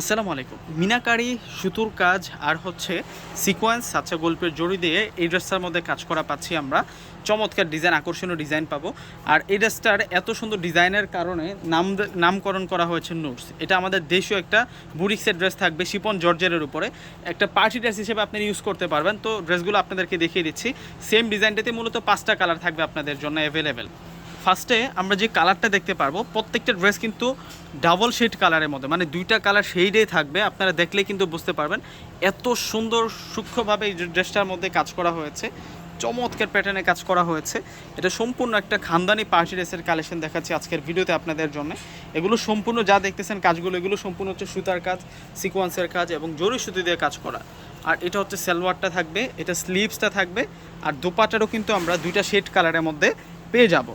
আসসালামু আলাইকুম। মিনাকারি, সুতুর কাজ আর হচ্ছে সিকোয়েন্স আচ্ছা গল্পের জড়ি দিয়ে এই ড্রেসটার মধ্যে কাজ করা পাচ্ছি আমরা। চমৎকার ডিজাইন, আকর্ষণীয় ডিজাইন পাবো। আর এই ড্রেসটার এত সুন্দর ডিজাইনের কারণে নাম নামকরণ করা হয়েছে নোটস এটা আমাদের দেশীয় একটা বুরিক্সের ড্রেস থাকবে শিপন জর্জের উপরে। একটা পার্টি ড্রেস হিসেবে আপনি ইউজ করতে পারবেন। তো ড্রেসগুলো আপনাদেরকে দেখিয়ে দিচ্ছি। সেম ডিজাইনটাতে মূলত পাঁচটা কালার থাকবে আপনাদের জন্য অ্যাভেলেবেল ফার্স্টে আমরা যে কালারটা দেখতে পারব, প্রত্যেকটা ড্রেস কিন্তু ডাবল শেড কালারের মধ্যে মানে দুইটা কালার শেডেই থাকবে, আপনারা দেখলেই কিন্তু বুঝতে পারবেন এত সুন্দর সূক্ষ্মভাবে এই ড্রেসটার মধ্যে কাজ করা হয়েছে, চমৎকার প্যাটার্নে কাজ করা হয়েছে। এটা সম্পূর্ণ একটা খানদানি পার্টি ড্রেসের কালেকশন দেখাচ্ছি আজকের ভিডিওতে আপনাদের জন্য। এগুলো সম্পূর্ণ যা দেখতেছেন কাজগুলো, এগুলো সম্পূর্ণ হচ্ছে সুতার কাজ সিকোয়েন্সের কাজ এবং জরি সুতি দিয়ে কাজ করা। আর এটা হচ্ছে সালোয়ারটা থাকবে, এটা স্লিভসটা থাকবে, আর দোপাটারও কিন্তু আমরা দুইটা শেড কালারের মধ্যে পেয়ে যাব।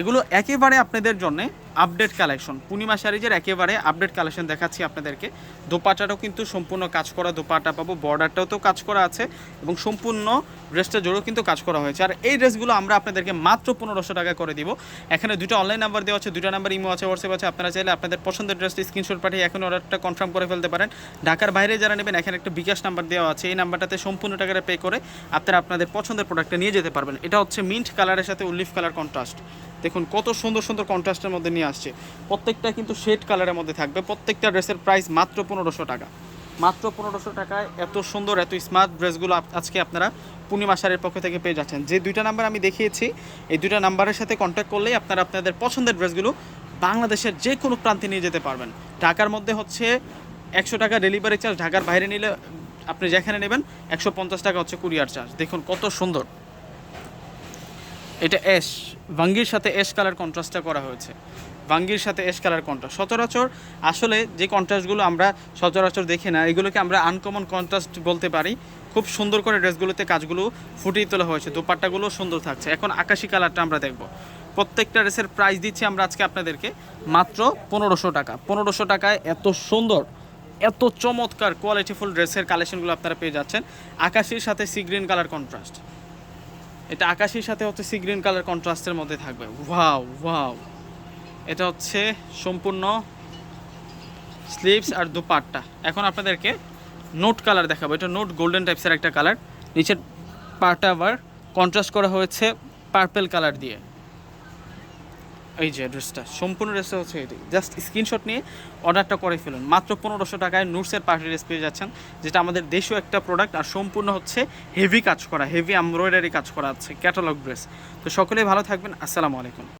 এগুলো একেবারে আপনাদের জন্য আপডেট কালেকশন পূর্ণিমা শাড়িজের একেবারে আপডেট কালেকশন দেখাচ্ছি আপনাদেরকে। দোপাটারও কিন্তু সম্পূর্ণ কাজ করা দোপাটা পাবো বর্ডারটাও তো কাজ করা আছে এবং সম্পূর্ণ ড্রেসটা জোরেও কিন্তু কাজ করা হয়েছে। আর এই ড্রেসগুলো আমরা আপনাদেরকে মাত্র পনেরোশো টাকা করে দিব। এখানে দুটো অনলাইন নাম্বার দেওয়া আছে দুটো নাম্বার ইমো আছে হোয়াটসঅ্যাপ আছে। আপনারা চাইলে আপনাদের পছন্দের ড্রেসটি স্ক্রিনশট পাঠিয়ে এখন অর্ডারটা কনফার্ম করে ফেলতে পারেন। ঢাকার বাইরে যারা নেবেন, এখানে একটা বিকাশ নাম্বার দেওয়া আছে। এই নাম্বারটাতে সম্পূর্ণ টাকাটা পে করে আপনারা আপনাদের পছন্দের প্রোডাক্টটা নিয়ে যেতে পারবেন। এটা হচ্ছে মিন্ট কালারের সাথে উল্লিফ কালার কন্ট্রাস্ট দেখুন, কত সুন্দর সুন্দর কন্ট্রাস্টের মধ্যে নিয়ে আসছে। প্রত্যেকটা কিন্তু শেড কালারের মধ্যে থাকবে। প্রত্যেকটা ড্রেসের প্রাইস মাত্র পনেরোশো টাকা। মাত্র পনেরোশো টাকায় এত সুন্দর, এত স্মার্ট ড্রেসগুলো আজকে আপনারা পূর্ণিমা শাড়ির পক্ষ থেকে পেয়ে যাচ্ছেন। যে দুইটা নাম্বার আমি দেখিয়েছি, এই দুইটা নাম্বারের সাথে কন্ট্যাক্ট করলেই আপনারা আপনাদের পছন্দের ড্রেসগুলো বাংলাদেশের যে কোনো প্রান্তে নিয়ে যেতে পারবেন। ঢাকার মধ্যে হচ্ছে একশো টাকা ডেলিভারি চার্জ ঢাকার বাইরে নিলে আপনি যেখানে নেবেন, একশো পঞ্চাশ টাকা হচ্ছে কুরিয়ার চার্জ দেখুন, কত সুন্দর। এটা অ্যাশ ভাঙ্গির সাথে অ্যাশ কালার কন্ট্রাস্টটা করা হয়েছে। ভাঙ্গির সাথে অ্যাশ কালার কন্ট্রাস্ট সচরাচর আসলে যে কন্ট্রাস্টগুলো আমরা সচরাচর দেখি না, এগুলোকে আমরা আনকমন কন্ট্রাস্ট বলতে পারি। খুব সুন্দর করে ড্রেসগুলোতে কাজগুলো ফুটিয়ে তোলা হয়েছে দোপাট্টাগুলো সুন্দর থাকছে। এখন আকাশি কালারটা আমরা দেখব। প্রত্যেকটা ড্রেসের প্রাইস দিচ্ছি আমরা আজকে আপনাদেরকে মাত্র পনেরোশো টাকা। পনেরোশো টাকায় এত সুন্দর, এত চমৎকার কোয়ালিটিফুল ড্রেসের কালেকশনগুলো আপনারা পেয়ে যাচ্ছেন। আকাশির সাথে সি গ্রিন কালার কন্ট্রাস্ট এটা আকাশির সাথে হচ্ছে সি গ্রিন কালার কন্ট্রাস্টের মধ্যে থাকবে। ওয়াও ওয়াও এটা হচ্ছে সম্পূর্ণ স্লিভস আর দুপাটটা। এখন আপনাদেরকে নোট কালার দেখাবো। এটা নোট গোল্ডেন টাইপসের একটা কালার নিচের পার্টটা আবার কন্ট্রাস্ট করা হয়েছে পার্পেল কালার দিয়ে। এই যে অ্যাড্রেসটা সম্পূর্ণ ড্রেসটা হচ্ছে এটি জাস্ট স্ক্রিনশট নিয়ে অর্ডারটা করে ফেলুন। মাত্র পনেরোশো টাকায় নুটসের পার্টি ড্রেস পেয়ে যাচ্ছেন, যেটা আমাদের দেশীয় একটা প্রোডাক্ট আর সম্পূর্ণ হচ্ছে হেভি কাজ করা হেভি এমব্রয়ডারি কাজ করা আছে ক্যাটালগ ড্রেস তো সকলেই ভালো থাকবেন, আসসালামু আলাইকুম।